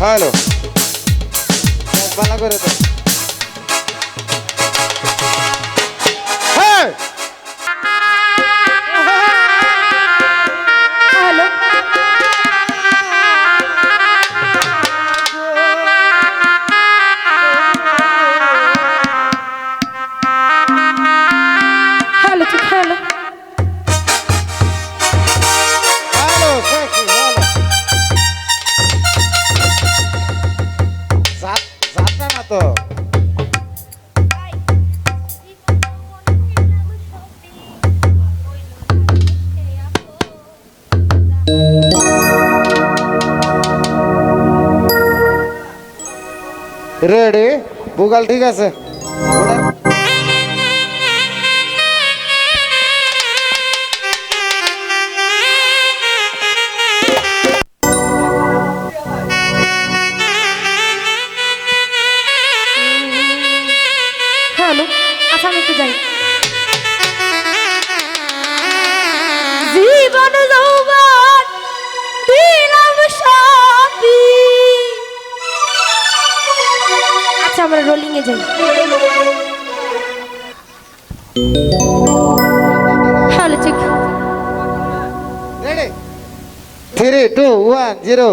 Hello. ভালো করে তো। রেডি বুগাল ঠিক আছে। আমরা রোলিং এ যাই হ্যালো ঠিক ready three two one zero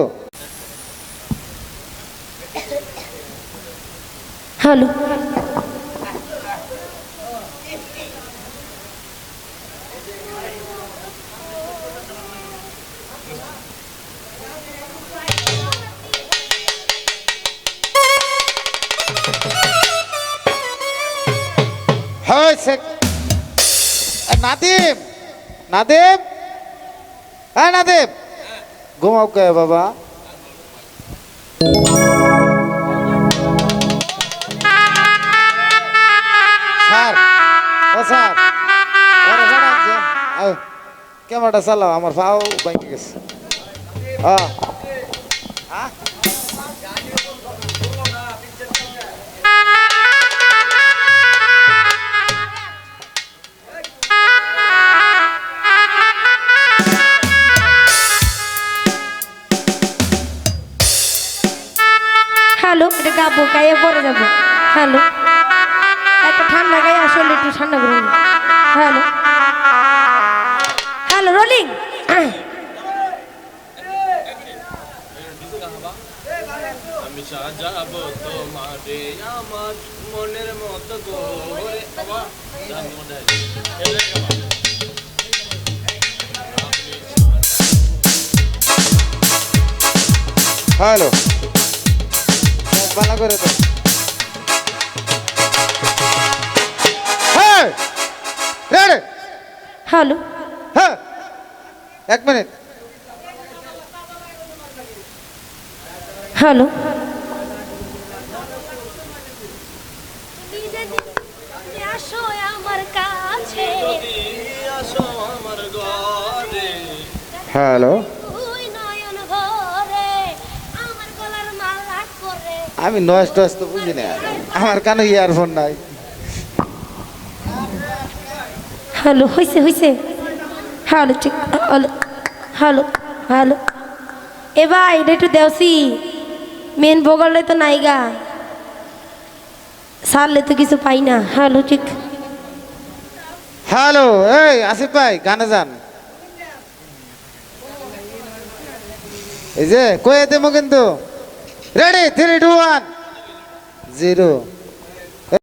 hello হয়েছে। নাদিম নাদিম? হ্যাঁ নাদিম? ঘুমাও কে বাবা? স্যার, ও স্যার ক্যামেরাটা চালাও, আমার পাও বাইকে গেছে। হ্যাঁ গাবো গায়ে পরে যাব। হ্যালো? একটা ঠান্ডা গায়ে আসলে একটু ঠান্ডা করে। হ্যালো? Hello rolling? আমি সাজাবো তোমারে আমার মনের মতো করে। বাবা জানি। এলে বাবা। হ্যালো। ভালো করে তো হ্যাঁ রেডি হ্যালো। হ্যাঁ এক মিনিট। হ্যালো। হ্যালো। আমি নয়েস টয়েস তো বুঝি না। আমার কানে ইয়ারফোন নাই। হ্যালো হয়েছে হয়েছে হ্যালো ঠিক হ্যালো হ্যালো হ্যালো। এ ভাই এটা একটু দেওসি। মেন বগলে তো নাইগা সারলে তো কিছু পাই না। হ্যালো ঠিক। হ্যালো এই আসিফ ভাই গানে যান। এই যে কয়ে দেবো কিন্তু? ready three two one zero